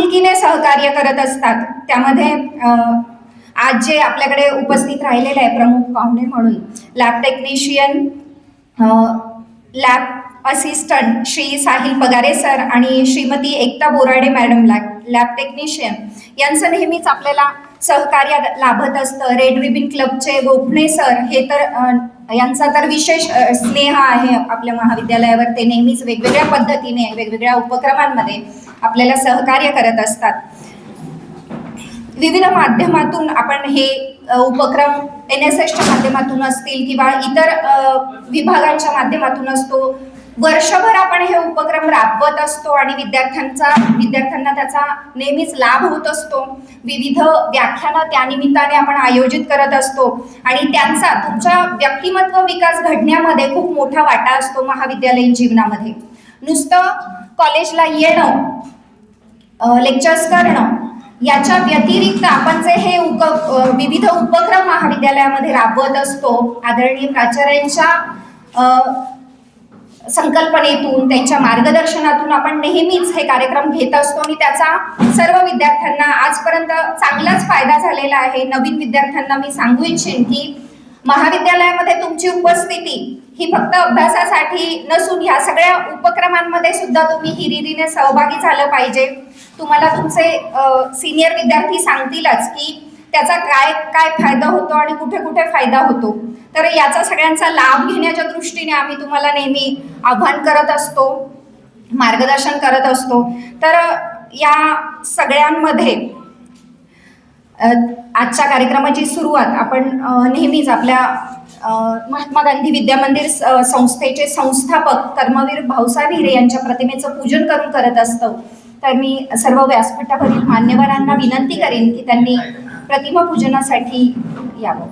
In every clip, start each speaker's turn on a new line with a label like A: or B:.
A: आपुलकीने सहकार्य करत असतात. त्यामध्ये आज जे आपल्याकडे उपस्थित राहिलेले आहे प्रमुख पाहुणे म्हणून lab technician lab assistant Shri Sahil Pagare sir आणि Shrimati Ekta Borade madam lab lab technician यांचं नेहमीच आपल्याला सहकार्य लाभत असतं. रेड रिबिन क्लबचे गोखणे सर हे तर यांचा तर विशेष स्नेह आहे आपल्या महाविद्यालयावर. ते नेहमीच वेगवेगळ्या पद्धतीने वेगवेगळ्या उपक्रमांमध्ये आपल्याला सहकार्य करत असतात. विविध माध्यमातून आपण हे उपक्रम एन एस एसच्या माध्यमातून असतील किंवा इतर विभागांच्या माध्यमातून असतो वर्षभर आपण हे उपक्रम राबवत असतो आणि विद्यार्थ्यांचा विद्यार्थ्यांना त्याचा नेहमीच लाभ होत असतो. विविध व्याख्यानं त्यानिमित्ताने आपण आयोजित करत असतो आणि त्यांचा तुमच्या व्यक्तिमत्व विकास घडण्यामध्ये खूप मोठा वाटा असतो महाविद्यालयीन जीवनामध्ये. नुसतं कॉलेजला येणं लेक्चर्स करणं याच्या व्यतिरिक्त आपण जे हे उप विविध उपक्रम महाविद्यालयामध्ये राबवत असतो आदरणीय प्राचार्यांच्या संकल्पनेतून त्यांच्या मार्गदर्शनातून आपण नेहमीच हे कार्यक्रम घेत असतो आणि त्याचा सर्व विद्यार्थ्यांना आजपर्यंत चांगलाच फायदा झालेला आहे. नवीन विद्यार्थ्यांना मी सांगू इच्छिन की महाविद्यालयामध्ये तुमची उपस्थिती ही फक्त अभ्यासासाठी नसून ह्या सगळ्या उपक्रमांमध्ये सुद्धा तुम्ही हिरिरीने सहभागी झालं पाहिजे. तुम्हाला तुमचे सिनियर विद्यार्थी सांगतीलच की त्याचा काय काय फायदा होतो आणि कुठे कुठे फायदा होतो. तर याचा सगळ्यांचा लाभ घेण्याच्या दृष्टीने आम्ही तुम्हाला नेहमी आव्हान करत असतो मार्गदर्शन करत असतो. तर या सगळ्यांमध्ये आजच्या कार्यक्रमाची सुरुवात आपण नेहमीच आपल्या महात्मा गांधी विद्या मंदिर संस्थेचे संस्थापक कर्मवीर भाऊसाहेब हिरे यांच्या प्रतिमेचं पूजन करून करत असतो. तर मी सर्व व्यासपीठावरील मान्यवरांना विनंती करेन की त्यांनी प्रतिमा पूजनासाठी यावं.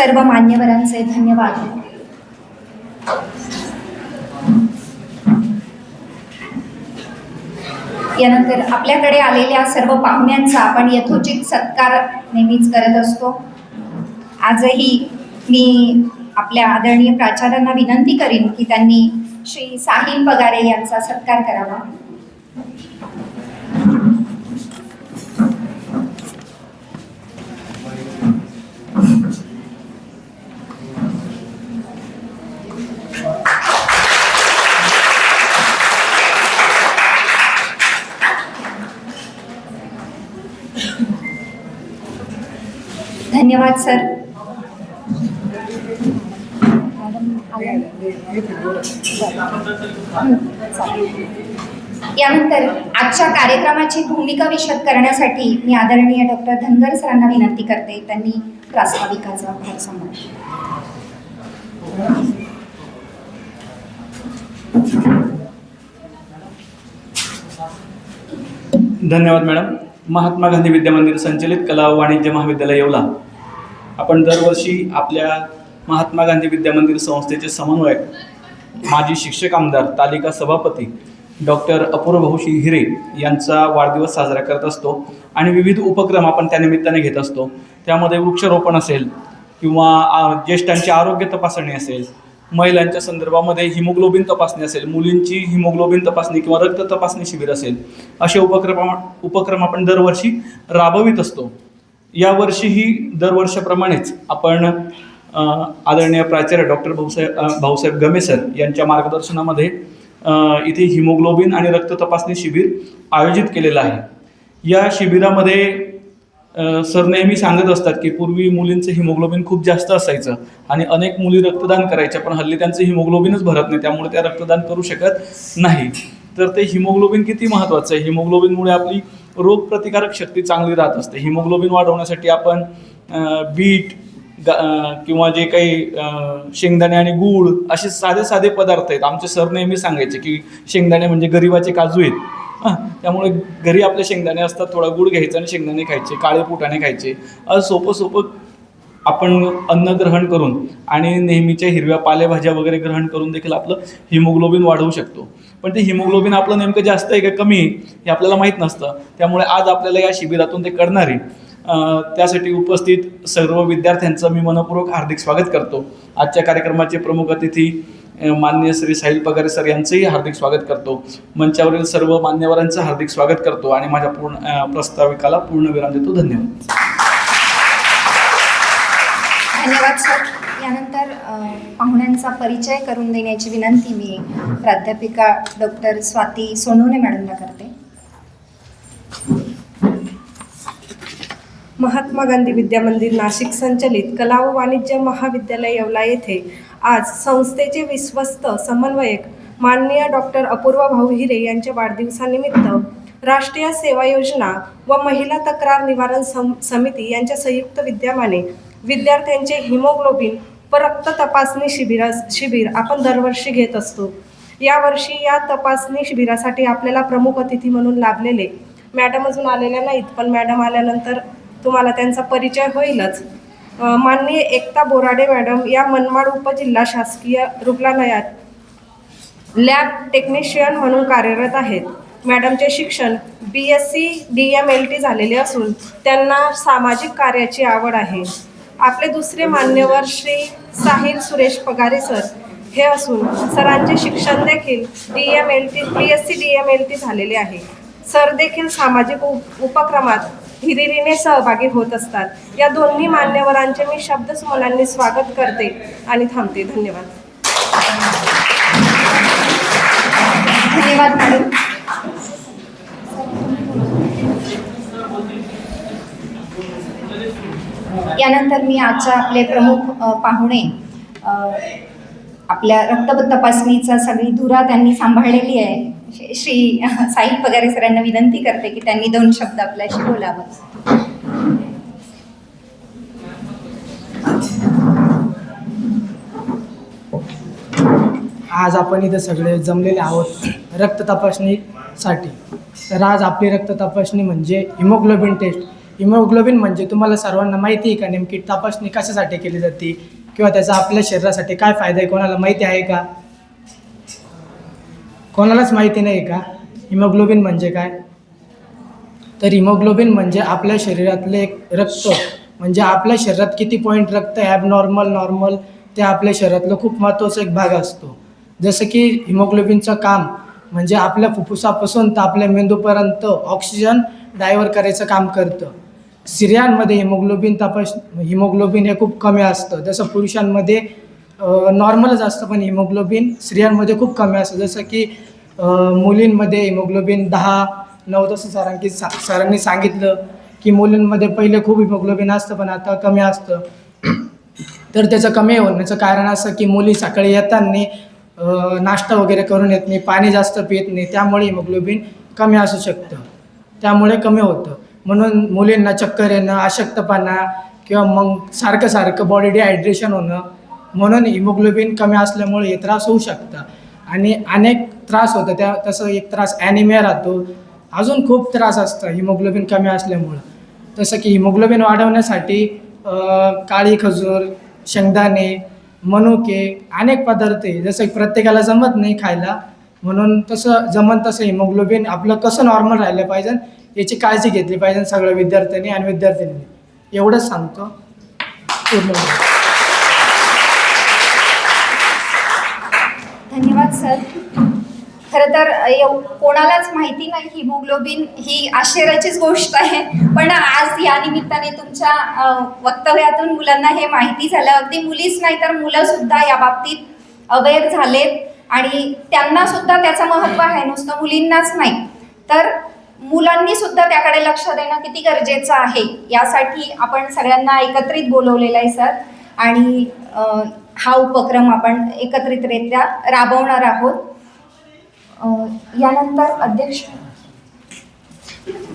A: सर्व मान्यवरांचे धन्यवाद. यानंतर आपल्याकडे आलेल्या सर्व पाहुण्यांचा आपण यथोचित सत्कार नेहमीच करत असतो. आजही मी आपल्या आदरणीय प्राचार्यांना विनंती करीन की त्यांनी श्री साहिल पगारे यांचा सत्कार करावा. धन्यवाद सर. यानंतर आजच्या कार्यक्रमाची भूमिका विशद करण्यासाठी मी आदरणीय डॉक्टर धनगर सरांना विनंती करते. त्यांनी प्रास्ताविकाचा भाग सांगा
B: धन्यवाद मॅडम. महात्मा गांधी विद्यामंदिर संचलित कला वाणिज्य महाविद्यालय येवला. आपण दरवर्षी आपल्या महात्मा गांधी विद्यामंदिर संस्थेचे समन्वयक माजी शिक्षक आमदार तालिका सभापती डॉक्टर अपूर्वभाऊशी हिरे यांचा वाढदिवस साजरा करत असतो आणि विविध उपक्रम आपण त्या निमित्ताने घेत असतो. त्यामध्ये वृक्षारोपण असेल किंवा ज्येष्ठांची आरोग्य तपासणी असेल महिलांच्या संदर्भामध्ये हिमोग्लोबिन तपासणी असेल मुलींची हिमोग्लोबिन तपासणी किंवा रक्त तपासणी शिबिर असेल असे उपक्रम उपक्रम आपण दरवर्षी राबवित असतो. यावर्षीही दरवर्षाप्रमाणेच आपण आदरणीय प्राचार्य डॉक्टर भाऊसाहेब भाऊसाहेब गमेसर यांच्या मार्गदर्शनामध्ये इथे हिमोग्लोबिन आणि रक्त तपासणी शिबिर आयोजित केलेलं आहे. या शिबिरामध्ये सर नेहमी सांगत असतात की पूर्वी मुलींचं हिमोग्लोबिन खूप जास्त असायचं आणि अनेक मुली रक्तदान करायच्या पण हल्ली त्यांचं हिमोग्लोबिनच भरत नाही त्यामुळे त्या रक्तदान करू शकत नाही. तर ते हिमोग्लोबिन किती महत्त्वाचं आहे? हिमोग्लोबिनमुळे आपली रोगप्रतिकारक शक्ती चांगली राहत असते. हिमोग्लोबिन वाढवण्यासाठी आपण बीट गा किंवा जे काही शेंगदाणे आणि गूळ असे साधे साधे पदार्थ आहेत. आमचे सर नेहमी सांगायचे की शेंगदाणे म्हणजे गरिबाचे काजू आहेत. त्यामुळे घरी आपले शेंगदाणे असतात थोडा गूळ घ्यायचा आणि शेंगदाणे खायचे काळे पुटाणे खायचे. असं सोपं सोपं आपण अन्न ग्रहण करून आणि नेहमीच्या हिरव्या पालेभाज्या वगैरे ग्रहण करून देखील आपलं हिमोग्लोबिन वाढवू शकतो. पण ते हिमोग्लोबिन आपलं नेमकं जास्त आहे का कमी आहे हे आपल्याला माहीत नसतं. त्यामुळे आज आपल्याला या शिबिरातून ते करणारे त्यासाठी उपस्थित सर्व विद्यार्थ्यांचं मी मनपूर्वक हार्दिक स्वागत करतो. आजच्या कार्यक्रमाचे प्रमुख अतिथी माननीय श्री साहिल पगारे सर यांचंही हार्दिक स्वागत करतो. मंचावरील सर्व मान्यवरांचं हार्दिक स्वागत करतो आणि माझ्या पूर्ण प्रस्ताविकाला पूर्ण विराम देतो. धन्यवाद.
A: धन्यवाद सर. यानंतर पाहुण्यांचा परिचय करून देण्याची विनंती मी प्राध्यापिका डॉक्टर स्वाती सोनवणे मॅडमला करते.
C: महात्मा गांधी विद्या मंदिर नाशिक संचलित कला व वाणिज्य महाविद्यालय येवला येथे आज संस्थेचे विश्वस्त समन्वयक माननीय डॉक्टर अपूर्वा भाऊ हिरे यांच्या वाढदिवसानिमित्त राष्ट्रीय सेवा योजना व महिला तक्रार निवारण सम समिती यांच्या संयुक्त विद्यमाने विद्यार्थ्यांचे हिमोग्लोबिन व रक्त तपासणी शिबिरा शिबिर आपण दरवर्षी घेत असतो. यावर्षी या तपासणी शिबिरासाठी आपल्याला प्रमुख अतिथी म्हणून लाभलेले मॅडम अजून आलेल्या नाहीत पण मॅडम आल्यानंतर तुम्हाला त्यांचा परिचय होईलच. माननीय एकता बोराडे मॅडम या मनमाड उपजिल्हा शासकीय रुग्णालयात लॅब टेक्निशियन म्हणून कार्यरत आहेत. मॅडमचे शिक्षण B S C D M L T झालेले असून त्यांना सामाजिक कार्याची आवड आहे. आपले दुसरे मान्यवर श्री साहिल सुरेश पगारे सर हे असून सरांचे शिक्षण देखील D M L T B S C D M L T झालेले आहे. सर देखील सामाजिक उपक्रमात हिरिरीने सहभागी होत असतात. या दोन्ही मान्यवरांचे मी शब्दसुमनांनी स्वागत करते आणि थांबते. धन्यवाद.
A: धन्यवाद मॅडम. यानंतर मी आजच्या आपले प्रमुख पाहुणे आपल्या रक्त तपासणीचा सगळी धुरा त्यांनी सांभाळलेली आहे. श्री- साहिब पगारे सरांना विनंती करते की त्यांनी दोन शब्द आपल्याशी बोलावं.
D: आज आपण इथं सगळे जमलेले आहोत रक्त तपासणीसाठी. तर आज आपली रक्त तपासणी म्हणजे हिमोग्लोबिन टेस्ट. हिमोग्लोबिन म्हणजे तुम्हाला सर्वांना माहिती आहे का नेमकी तपासणी कशासाठी केली जाते किंवा त्याचा आपल्या शरीरासाठी काय फायदा आहे कोणाला माहिती आहे का? कोणालाच माहिती नाही का? हिमोग्लोबिन म्हणजे काय? तर हिमोग्लोबिन म्हणजे आपल्या शरीरातले एक रक्त. म्हणजे आपल्या शरीरात किती पॉईंट रक्त ॲबनॉर्मल नॉर्मल ते आपल्या शरीरातलं खूप महत्त्वाचा एक भाग असतो. जसं की हिमोग्लोबिनचं काम म्हणजे आपल्या फुफ्फुसापासून तर आपल्या मेंदूपर्यंत ऑक्सिजन डायव्हर करायचं काम करतं. स्त्रियांमध्ये हिमोग्लोबिन तपास हिमोग्लोबिन हे खूप कमी असतं. जसं पुरुषांमध्ये नॉर्मलच असतं पण हिमोग्लोबिन स्त्रियांमध्ये खूप कमी असतं. जसं की मुलींमध्ये हिमोग्लोबिन दहा नऊ तसं सरांकी सा सरांनी सांगितलं की मुलींमध्ये पहिले खूप हिमोग्लोबिन असतं पण आता कमी असतं. तर त्याचं कमी होण्याचं कारण असं की मुली सकाळी येताना नाश्ता वगैरे करून येत नाही पाणी जास्त पित नाही त्यामुळे हिमोग्लोबिन कमी असू शकतं. त्यामुळे कमी होतं. म्हणून मुलींना चक्कर येणं अशक्तपणा किंवा मग सारखं सारखं बॉडी डिहायड्रेशन होणं म्हणून हिमोग्लोबिन कमी असल्यामुळे हे त्रास होऊ शकतं. आणि अनेक त्रास होतं त्या तसं एक त्रास ॲनिमिया राहतो. अजून खूप त्रास असतं हिमोग्लोबिन कमी असल्यामुळं. तसं की हिमोग्लोबिन वाढवण्यासाठी काळी खजूर शेंगदाणे मनुके अनेक पदार्थ आहे. जसं प्रत्येकाला जमत नाही खायला म्हणून तसं जमन तसं हिमोग्लोबिन आपलं कसं नॉर्मल राहिलं पाहिजे याची काळजी घेतली पाहिजे सगळ्या विद्यार्थ्यांनी आणि विद्यार्थिनींनी. एवढंच सांगतो. पूर्ण
A: धन्यवाद सर खरं तर एव- कोणालाच माहिती नाही हिमोग्लोबिन ही आश्चर्याचीच गोष्ट आहे. पण आज या निमित्ताने तुमच्या वक्तव्यातून मुलांना हे माहिती झालं. अगदी मुलीच नाही तर मुलं सुद्धा या बाबतीत अवेअर झालेत आणि त्यांना सुद्धा त्याचं महत्त्व आहे. नुसतं मुलींनाच नाही. तर मुलांनी सुद्धा त्याकडे लक्ष देणं किती गरजेचं आहे? यासाठी आपण सगळ्यांना एकत्रित बोलवलेलं आहे सर. आणि हा उपक्रम आपण एकत्रितरित्या राबवणार आहोत. यानंतर अध्यक्ष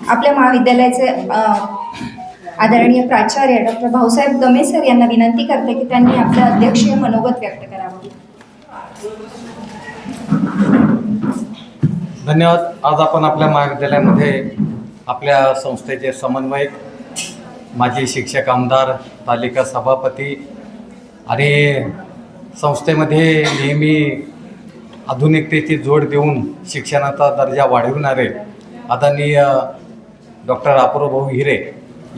A: आपल्या महाविद्यालयाचे आदरणीय प्राचार्य डॉक्टर भाऊसाहेब गमे सर यांना विनंती करते की त्यांनी आपलं अध्यक्षीय मनोगत व्यक्त करावं.
E: धन्यवाद. आज आपण आपल्या महाविद्यालयामध्ये आपल्या संस्थेचे समन्वयक माजी शिक्षक आमदार तालिका सभापती आणि संस्थेमध्ये नेहमी आधुनिकतेची जोड देऊन शिक्षणाचा दर्जा वाढविणारे आदरणीय डॉक्टर अपूर्वभाऊ हिरे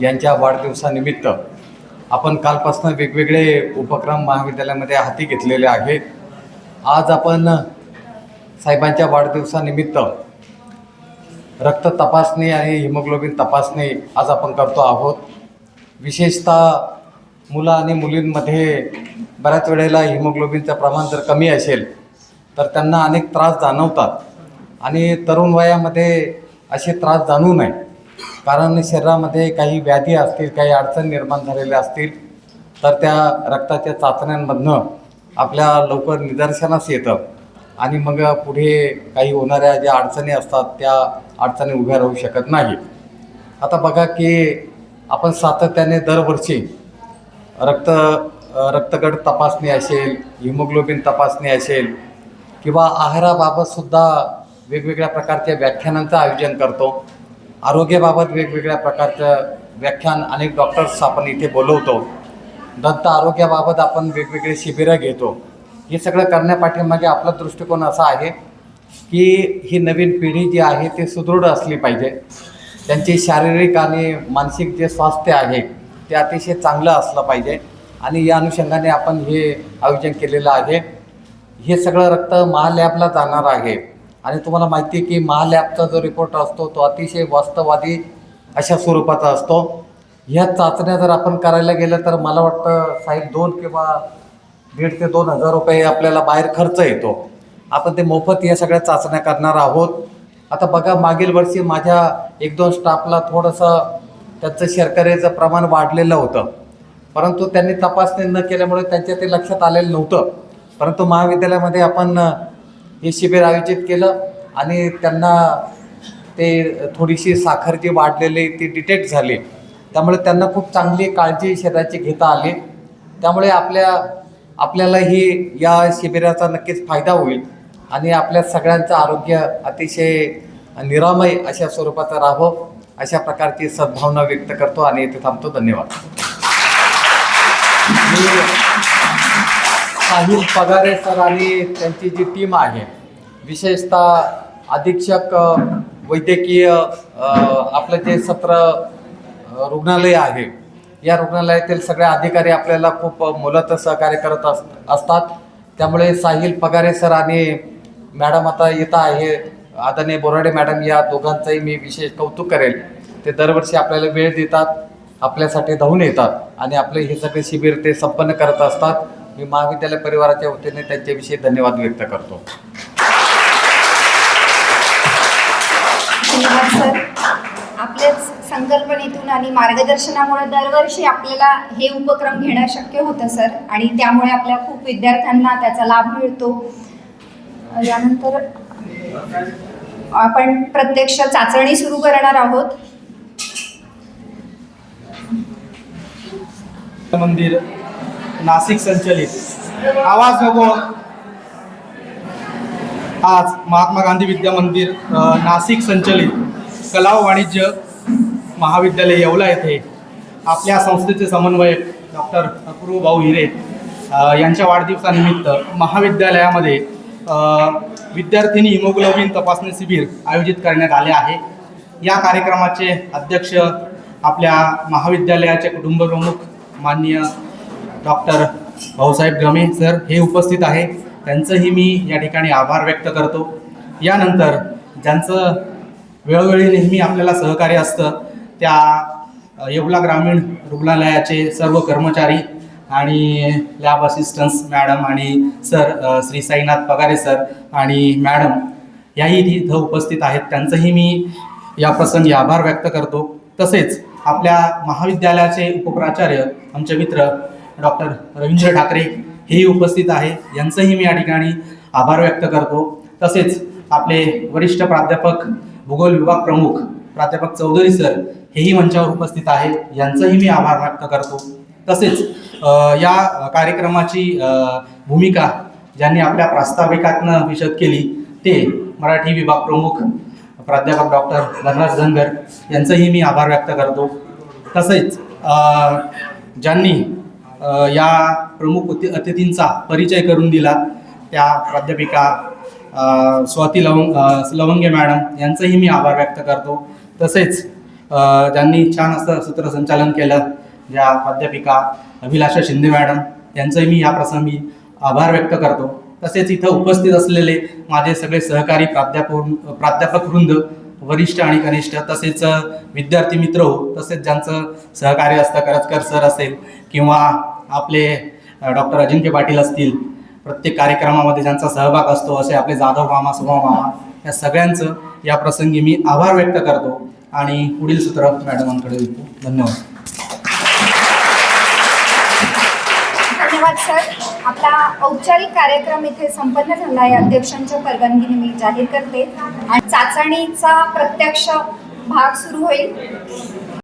E: यांच्या वाढदिवसानिमित्त आपण कालपासून वेगवेगळे उपक्रम महाविद्यालयामध्ये हाती घेतलेले आहेत. आज आपण साहेबांच्या वाढदिवसानिमित्त रक्त तपासणी आणि हिमोग्लोबिन तपासणी आज आपण करतो आहोत. विशेषतः मुलं आणि मुलींमध्ये बऱ्याच वेळेला हिमोग्लोबिनचं प्रमाण जर कमी असेल तर त्यांना अनेक त्रास जाणवतात. आणि तरुण वयामध्ये असे त्रास जाणू नये. कारण शरीरामध्ये काही व्याधी असतील काही अडचण निर्माण झालेल्या असतील तर त्या रक्ताच्या चाचण्यांमधनं आपल्या लवकर निदर्शनास येतं. आणि मग पुढे काही होणाऱ्या ज्या अडचणी असतात त्या अडचणी उभ्या राहू शकत नाही आता बघा की आपण सातत्याने दरवर्षी रक्त रक्तगट तपासणी असेल हिमोग्लोबिन तपासणी असेल किंवा आहाराबाबतसुद्धा वेगवेगळ्या प्रकारच्या व्याख्यानांचं आयोजन करतो. आरोग्याबाबत वेगवेगळ्या प्रकारचं व्याख्यान अनेक डॉक्टर्स आपण इथे बोलवतो. दंत आरोग्याबाबत आपण वेगवेगळे शिबिरं घेतो. हे सगळं करण्यापाठीमागे आपला दृष्टिकोन असा आहे की ही नवीन पिढी जी आहे ती सुदृढ असली पाहिजे. त्यांची शारीरिक आणि मानसिक जे स्वास्थ्य आहे ते अतिशय चांगलं असलं पाहिजे. आणि या अनुषंगाने आपण हे आयोजन केलेलं आहे. हे सगळं रक्त महालॅबला जाणार आहे. आणि तुम्हाला माहिती आहे की महालॅबचा जो रिपोर्ट असतो तो अतिशय वास्तववादी अशा स्वरूपाचा असतो. ह्या चाचण्या जर आपण करायला गेलं तर मला वाटतं साहेब दोन किंवा दीड ते दोन हजार रुपये आपल्याला बाहेर खर्च येतो. आपण ते मोफत या सगळ्या चाचण्या करणार आहोत. आता बघा मागील वर्षी माझ्या एक दोन स्टाफला थोडंसं त्यांचं शर्करेचं प्रमाण वाढलेलं होतं. परंतु त्यांनी तपासणी न केल्यामुळे त्यांच्या ते लक्षात आलेलं नव्हतं. परंतु महाविद्यालयामध्ये आपण हे शिबिर आयोजित केलं आणि त्यांना ते थोडीशी साखर जी वाढलेली ती डिटेक्ट झाली. त्यामुळे त्यांना खूप चांगली काळजी शरीराची घेता आली. त्यामुळे आपल्या आपल्यालाही या शिबिराचा नक्कीच फायदा होईल आणि आपल्या सगळ्यांचं आरोग्य अतिशय निरामय अशा स्वरूपाचं राहावं. अशा प्रकारची सद्भावना व्यक्त करतो आणि इथे थांबतो. धन्यवाद. मी साहिल पगारे सर आणि त्यांची जी टीम आहे विशेषतः अधीक्षक वैद्यकीय आपलं जे सत्र रुग्णालय आहे या रुग्णालयातील सगळे अधिकारी आपल्याला खूप मुलत सहकार्य करत अस असतात. त्यामुळे साहिल पगारे सर आणि मॅडम आता येत आहे. आदरणीय बोराडे मॅडम या दोघांचंही मी विशेष कौतुक करेल. ते दरवर्षी आपल्याला वेळ देतात आपल्यासाठी धावून येतात आणि आपले हे सगळे शिबिर ते संपन्न करत असतात. मी महाविद्यालय परिवाराच्या वतीने त्यांच्याविषयी धन्यवाद व्यक्त करतो.
A: सर. आपल्याच संकल्पनेतून आणि मार्गदर्शनामुळे दरवर्षी आपल्याला हे उपक्रम घेणं शक्य होतं सर. आणि त्यामुळे आपल्या खूप विद्यार्थ्यांना त्याचा लाभ मिळतो. यानंतर आपण प्रत्यक्ष चाचणी सुरू करणार आहोत.
F: मंदिर नाशिक संचलित. आवाज नको. आज महात्मा गांधी विद्या मंदिर नाशिक संचलित. कला व वाणिज्य महाविद्यालय येवला येथे. आपल्या संस्थेचे समन्वयक डॉक्टर अपूर्व भाऊ हिरे यांच्या वाढदिवसानिमित्त महाविद्यालयामध्ये विद्यार्थिनी हिमोग्लोबिन तपासणी शिबिर आयोजित करण्यात आले आहे. या कार्यक्रमाचे अध्यक्ष आपल्या महाविद्यालयाचे कुटुंबप्रमुख माननीय डॉक्टर भाऊसाहेब गमे सर हे उपस्थित आहे. त्यांचंही मी या ठिकाणी आभार व्यक्त करतो. यानंतर ज्यांचं वेळोवेळी नेहमी आपल्याला सहकार्य असतं त्या येवला ग्रामीण रुग्णालयाचे सर्व कर्मचारी आणि लॅब असिस्टन्स मॅडम आणि सर श्री साईनाथ पगारे सर आणि मॅडम याही इथं उपस्थित आहेत. त्यांचंही मी या प्रसंगी आभार व्यक्त करतो. तसेच आपल्या महाविद्यालयाचे उपप्राचार्य आमचे मित्र डॉक्टर रवींद्र ठाकरे हेही उपस्थित आहे. यांचंही मी या ठिकाणी आभार व्यक्त करतो. तसेच आपले वरिष्ठ प्राध्यापक भूगोल विभाग प्रमुख प्राध्यापक चौधरी सर हेही मंचावर उपस्थित आहेत. यांचंही मी आभार व्यक्त करतो. तसेच या कार्यक्रमाची भूमिका ज्यांनी आपल्या प्रास्ताविकातनं विशद केली ते मराठी विभाग प्रमुख प्राध्यापक डॉक्टर धनराज धनगर यांचंही मी आभार व्यक्त करतो. तसेच ज्यांनी या प्रमुख अति अतिथींचा परिचय करून दिला त्या प्राध्यापिका स्वाती लवंग लवंगे मॅडम यांचंही मी आभार व्यक्त करतो. तसेच ज्यांनी छान असं सूत्रसंचालन केलं ज्या प्राध्यापिका अभिलाषा शिंदे मॅडम यांचंही मी या प्रसंगी आभार व्यक्त करतो. तसेच इथं उपस्थित असलेले माझे सगळे सहकारी प्राध्यापक प्राध्यापक वृंद वरिष्ठ आणि कनिष्ठ तसेच विद्यार्थी मित्र हो तसेच ज्यांचं सहकार्य असतं करजकर सर असेल किंवा आपले डॉक्टर अजिंक्य पाटील असतील प्रत्येक कार्यक्रमामध्ये ज्यांचा सहभाग असतो असे आपले जाधव मामा सुभाव मामा या सगळ्यांचं या प्रसंगी मी आभार व्यक्त करतो. आणि पुढील सूत्र मॅडमांकडे देतो
A: धन्यवाद. सर आपला औपचारिक कार्यक्रम इथे संपन्न झाला आहे. अध्यक्षांच्या परवानगीने मी जाहीर करते. आणि चाचणीचा प्रत्यक्ष भाग सुरू होईल.